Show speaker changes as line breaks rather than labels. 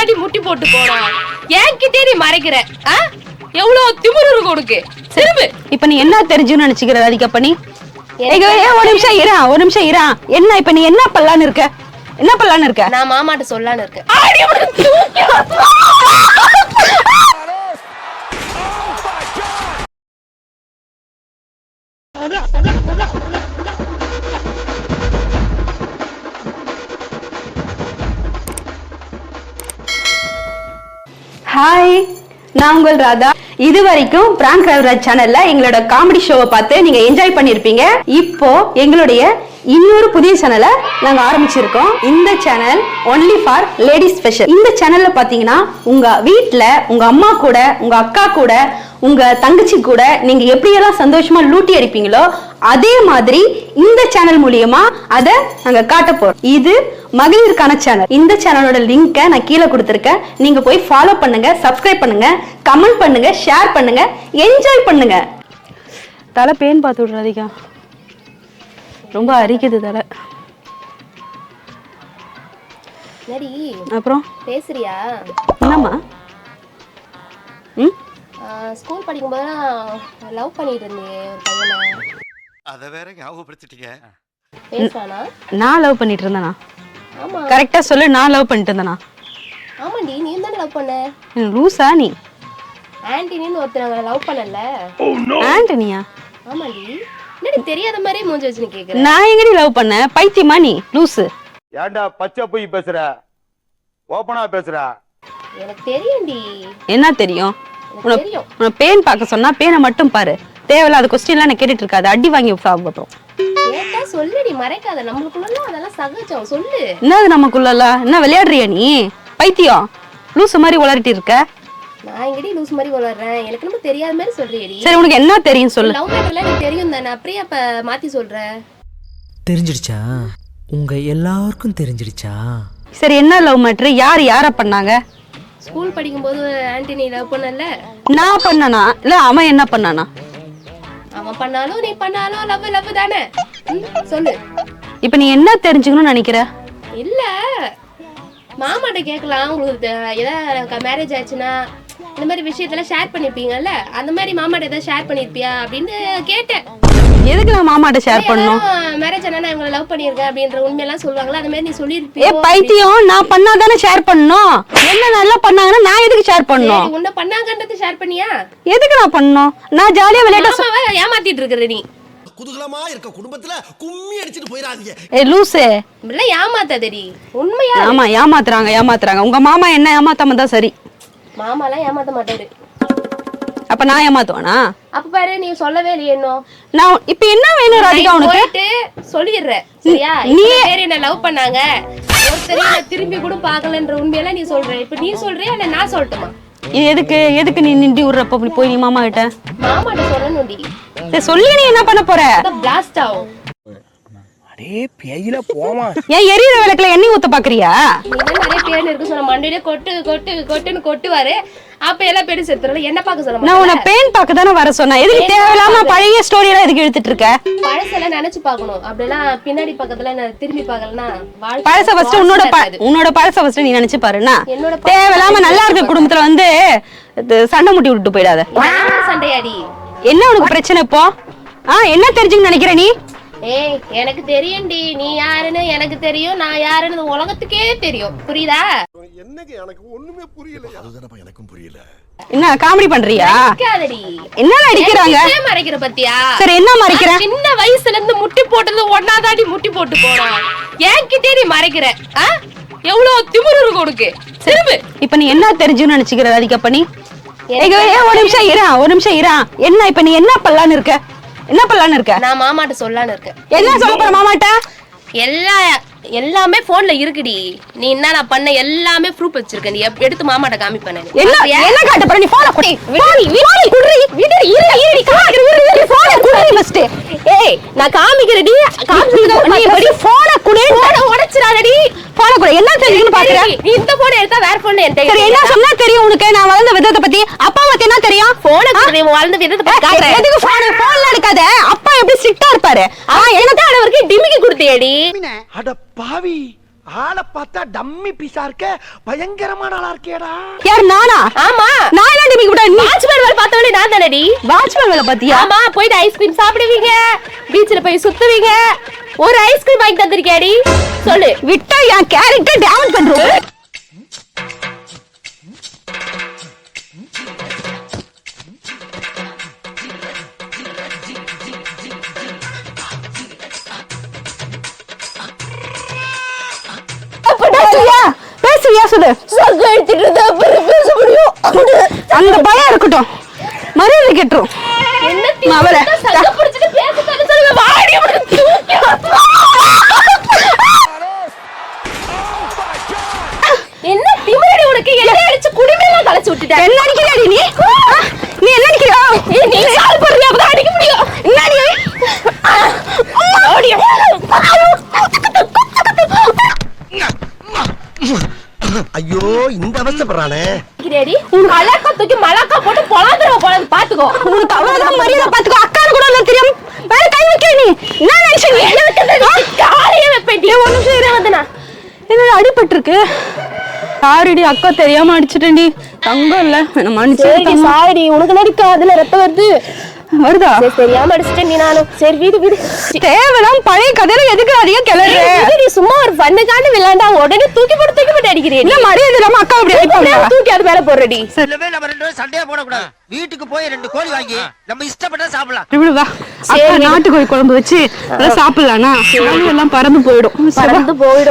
தாண்டி முட்டி போட்டு போனோம் என்கிட்டே நீ மறைக்கிற? ஆ? எவ்வளவு திமிரு இருக்கு உனக்கு. திரும்பு.
இப்ப நீ என்ன தெரிஞ்சுன்னு நினைச்சுக்கிற ராதிகா ஏய், ஒரு நிமிஷம் இரா ஒரு நிமிஷம் இரா. என்ன இப்ப நீ என்ன பண்ணலான்னு இருக்க? என்ன பண்ணலான்னு இருக்க?
நான் மாமாட்ட சொல்லலான்னு இருக்கேன்.
ஹாய் நான் உங்கள் ராதா. இது வரைக்கும் பிராங்க் ரவிராஜ் சேனல்ல எங்களோட காமெடி ஷோவை பார்த்து நீங்க என்ஜாய் பண்ணிருப்பீங்க. இப்போ எங்களுடைய இன்னொரு புதிய சேனலை நாங்க ஆரம்பிச்சிருக்கோம். இந்த channel only for ladies special இந்த சேனல்ல பாத்தீங்கன்னா உங்க வீட்டுல உங்க அம்மா கூட உங்க அக்கா கூட உங்க தங்கச்சி கூட நீங்க எப்படியெல்லாம் சந்தோஷமா லூட்டி அடிப்பீங்களோ அதே மாதிரி இந்த சேனல் மூலியமா அதை நாங்க காட்ட போறோம். இது மகளிருக்கான சேனல் இந்த சேனலோட லிங்கை நான் கீழே கொடுத்துருக்கேன். நீங்க போய் ஃபாலோ பண்ணுங்க சப்ஸ்கிரைப் பண்ணுங்க கமெண்ட் பண்ணுங்க ஷேர் பண்ணுங்க என்ஜாய் பண்ணுங்க. தலை பேன் பார்த்து விட்றாதீங்க ரொம்ப அரிக்குது தலை.
நடி
அப்புறம்?
பேசுறியா?
என்னம்மா? ம்?
ஸ்கூல் படிக்கும்போதெல்லாம் லவ் பண்ணிட்டு இருந்தேன் ஒரு பையனை.
அத வேற ஞாபகப்படுத்திட்டீங்க.
நான் லவ் பண்ணிட்டு இருந்தேனா?
ஆமா.
கரெக்டா சொல்லு நான் லவ் பண்ணிட்டு இருந்தேனா?
ஆமாண்டி நீ தானே லவ் பண்ண?
நீ லூசா நீ?
ஆன்டினின்னு ஒருத்தர் லவ் பண்ணல.
ஆண்டனியா?
ஆமாண்டி. என்னடி தெரியாத மாதிரி மூஞ்சி வச்சுன்னு கேக்குற?
நான் எங்கடி லவ் பண்ணேன் பைத்தியமா நீ? லூசு.
ஏன்டா பச்சை போய் பேசுற? ஓப்பனா பேசுற?
எனக்கு தெரியும்டி.
என்ன தெரியும். உன்னை பேன் பார்க்க சொன்னா பேனை மட்டும் பாரு. தேவையில்லாத கொஸ்டின்லாம் நான் கேட்டுட்டு இருக்காது அடி வாங்கி சாப்பிடுறோம்
கேட்டா சொல்லுடி மறைக்காத. நம்மளுக்குள்ள அதெல்லாம் சகஜம். சொல்லு.
என்னது நமக்குள்ளல? என்ன விளையாடுறியா நீ? பைத்தியம். லூசு மாதிரி உளறிட்டு இருக்க.
நான் எங்கடி லூஸ் மாதிரி வளர்றேன் எனக்கு நம்ம தெரியாத மாதிரி சொல்றியடி.
சரி உனக்கு என்ன தெரியும் சொல்லு.
லவ் மேட்டர்ல எனக்கு தெரியும் தானே. அப்படியே அப்ப மாத்தி சொல்ற.
தெரிஞ்சிடுச்சா? உங்க எல்லாருக்கும் தெரிஞ்சிடுச்சா?
சரி என்ன லவ் மேட்ரு யார் யார பண்ணாங்க?
ஸ்கூல் படிக்கும்போது ஆன்டினி லவ் பண்ணல?
நான் பண்ணனா? இல்ல அவன் என்ன பண்ணானா?
அவன் பண்ணாலும் நீ பண்ணாலும் லவ் லவ் தானே? சொல்லு.
இப்ப நீ என்ன தெரிஞ்சுக்கணும்னு நினைக்கிற?
இல்ல. மாமாட்ட கேட்கலாம் உங்களுக்கு ஏதாவது மேரேஜ் ஆச்சுன்னா இந்த மாதிரி விஷயத்தெல்லாம் ஷேர் பண்ணிருப்பீங்கல்ல? அந்த மாதிரி மாமாட்ட ஏதாவது ஷேர் பண்ணிருப்பியா அப்படின்னு கேட்டேன்.
எதுக்கு நான் மாமாட்ட ஷேர் பண்ணணும்?
மேரேஜ் ஆனா நான் இவங்களை லவ் பண்ணியிருக்கேன் அப்படின்ற உண்மையெல்லாம் சொல்லுவாங்களா அந்த மாதிரி நீ
ஏ
சொல்லிருப்பியோ
பைத்தியம் நான் பண்ணாதானே ஷேர் பண்ணணும்? என்ன நல்லா பண்ணாங்கன்னா நான் எதுக்கு ஷேர் பண்ணணும்?
உன்னை பண்ணாங்கன்றது ஷேர் பண்ணியா?
எதுக்கு நான் பண்ணணும்? நான் ஜாலியா விளையாட சொ-
மாமாவை ஏமாத்திட்டு இருக்கிற நீ.
குதூகலமா இருக்க குடும்பத்துல கும்மி அடிச்சிட்டு போயிடாதீங்க.
ஏ லூசே.
இப்படிலாம் ஏமாத்தாதடி. உண்மையா?
ஆமா ஏமாத்துறாங்க ஏமாத்துறாங்க. உங்க மாமா என்ன ஏமாத்தாம தான் சரி.
மாமாலாம் ஏமாத்த மாட்டாரு.
அப்ப நான் ஏமாத்துவானா?
அப்ப பாரு நீ சொல்லவே இல்லையே இன்னும்.
நான் இப்ப என்ன வேணும் ராதிகா உனக்கு?
போயிட்டு சொல்லிடுற சரியா?
நீ-
பேர் என்ன லவ் பண்ணாங்க. ஒருத்தர் திரும்பி கூட பாக்கலன்ற உண்மையெல்லாம் நீ சொல்ற. இப்ப நீ சொல்றியா இல்ல நான் சொல்லட்டுமா?
இது எதுக்கு? எதுக்கு நீ நின்று விடுறப்ப? அப்படி போய் நீ மாமா கிட்ட
மாமாட்ட சொல்லணும்டி
சரி, சொல்லி நீ என்ன பண்ண போற?
பிளாஸ்ட் ஆகும்.
அடே பேயில போமா
ஏன் எரியற விளக்குல எண்ணெய் ஊத்த பாக்குறியா?
நிறைய பேர் இருக்கு சொன்ன மண்டையில கொட்டு கொட்டு கொட்டுன்னு கொட்டுவாரு. அப்ப எல்லாம் பேரு செத்துறல என்ன பார்க்க சொல்ல
நான் உன்னை
மாட்டேன்?
பேன் பார்க்க தானே வர சொன்னேன். எதுக்கு தேவையில்லாம பழைய ஸ்டோரி எல்லாம் எதுக்கு இழுத்துட்டு இருக்க?
பழசெல்லாம் நினைச்சு பார்க்கணும். அப்படிலாம் பின்னாடி பக்கத்துல நான் திரும்பி வாழ்க்கை
பழச ஃபர்ஸ்ட் உன்னோட. உன்னோட பழச ஃபர்ஸ்ட் நீ நினைச்சு
பழச
தேவையில்லாம நல்லா இருக்க குடும்பத்துல வந்து இது சண்டை முட்டி விட்டு போயிடாத.
என்ன சண்டையாடி.
என்ன உனக்கு பிரச்சனை இப்போ? ஆ என்ன தெரிஞ்சுன்னு நினைக்கிற நீ?
ஏய் எனக்கு தெரியும்டி. நீ யாருன்னு எனக்கு தெரியும் நான் யாருன்னு உலகத்துக்கே தெரியும். புரியுதா?
என்னங்க எனக்கு ஒண்ணுமே புரியல அதுதானப்பா எனக்கும் புரியல.
என்ன காமெடி பண்றியா? என்ன நடிக்கிறாங்க
ஏன் மறைக்கிற பத்தியா?
சரி என்ன மறைக்கிற?
சின்ன வயசுல இருந்து முட்டி போட்டது ஒன்னாதாடி முட்டி போட்டு போனோம் என்கிட்டே நீ மறைக்கிற? எவ்வளவு திமிரு இருக்கு உனக்கு? திரும்பு.
இப்ப நீ என்ன தெரிஞ்சுன்னு நினைச்சுக்கிற ராதிகா பண்ணி ஒரு நிமிஷம் இரா ஒரு நிமிஷம் இரா. என்ன இப்ப நீ என்ன பண்ணலான்னு இருக்க? என்ன பண்ணலான்னு இருக்க?
நான் மாமாட்ட சொல்லலான்னு இருக்கேன்.
என்ன சொல்ல போற மாமாட்ட?
எல்லா எல்லாமே போன்ல இருக்குடி. நீ என்ன நான் பண்ண? எல்லாமே ப்ரூஃப் வச்சிருக்க. நீ எடுத்து மாமாட்ட காமிப்பேன்.
என்ன? என்ன காட்ட போற? நீ போன குடி. விடி. விடி குடி விடி இரு இரு காட்டு விடு போன குடி ஃபர்ஸ்ட்
ஏய் நான் காமிக்கிறடி. காமிக்கிறதுக்கு
நீ படி போன குடி?
போன உடைச்சிராதடி
போன குடி. என்ன தெரியும்னு பாக்குற?
நீ இந்த போன் எடுத்தா வேற போன் என்கிட்ட
சரி என்ன சொன்னா தெரியும் உனக்கு? நான் வளர்ந்த விதத்தை பத்தி. அப்பா பத்தி என்ன தெரியும்?
போன வளர்ந்த விதத்தை பத்தி காட்டுறேன்.
எதுக்கு போன இருப்பாரு
ஆ எனக்கு வரைக்கும் டிமிக்கி கொடுத்தியடி?
அட பாவி
ஆளை பார்த்தா டம்மி பீஸா இருக்க பயங்கரமான ஆளா இருக்கேடா.
யார் நானா?
ஆமா.
நான் என்ன டிமிக்கு விட நீ
வாட்ச்மேன் வேலை பார்த்தவனே நான் தானடி.
வாட்ச்மேன் வேலை பாத்தியா
ஆமா போயிட்டு ஐஸ்கிரீம் சாப்பிடுவீங்க. பீச்ல போய் சுத்துவீங்க. ஒரு ஐஸ்கிரீம் வாங்கி தந்திருக்கியாடி? சொல்லு.
விட்டா என் கேரக்டர் டேமேஜ் பண்றோம். சொல்லு
சங்க எடுத்துட்டு அப்புறம் பேச முடியும்?
அந்த பயம் இருக்கட்டும். மரியாதை கெட்டுரும்.
என்ன சங்க பிடிச்சிட்டு வாடி உனக்கு தூக்கி என்ன திமிரடி உனக்கு என்ன அடிச்சு குடிமையெல்லாம் கலைச்சு விட்டுட்ட
என்ன அடிக்கிறாடி நீ ஆ? நீ என்ன அடிக்கிறியா
ஏய், நீ சால் போடுறியா அப்பதான் அடிக்க முடியும்
என்னடி
ஓடியா.
ஐயோ
அடிக்கிறியாடி? மலக்கா தூக்கி மலக்கா போட்டு பொழந்துருவ பொழந்து பாத்துக்கோ.
உனக்கு அவ்வளவுதான் மரியாதை பாத்துக்கோ. அக்கானு கூட இல்ல தெரியும் வேற கை நீ. என்ன நினைச்ச நீ?
காலையே வைப்பேன்டி ஒரு நிமிஷம் இரு வந்தனா
என்னோட அடிபட்டு இருக்கு சாரிடி அக்கா தெரியாம அடிச்சிட்டேன்டி. தங்கம் இல்ல. மன்னிச்சு
சாரி உனக்கு நடிக்க அதுல ரத்தம் வருது?
வருதா?
தெரியாம அடிச்சிட்டேன் நீ நானும். சரி வீடு வீடு.
தேவையில்லாம் பழைய கதையில எதுக்கு அதிகம் கிளறு
நீ சும்மா ஒரு பண்ணுக்காண்டு விளையாண்டா. உடனே தூக்கி போட்டு தூக்கி போட்டு அடிக்கிறேன்
என்ன மரியாதை இல்லாம அக்கா அப்படி அடிப்பாங்க.
தூக்கி அது மேல போடுறடி
இல்லவே நம்ம ரெண்டு பேரும் சண்டையா போடக்கூடாது. வீட்டுக்கு போய் ரெண்டு கோழி வாங்கி நம்ம இஷ்டப்பட்டா சாப்பிடலாம்.
இப்படி வா அக்கா நாட்டுக்கோழி குழம்பு வச்சு நல்லா சாப்பிடலாம்னா எல்லாம் பறந்து போயிடும்.
பறந்து போயிடும்.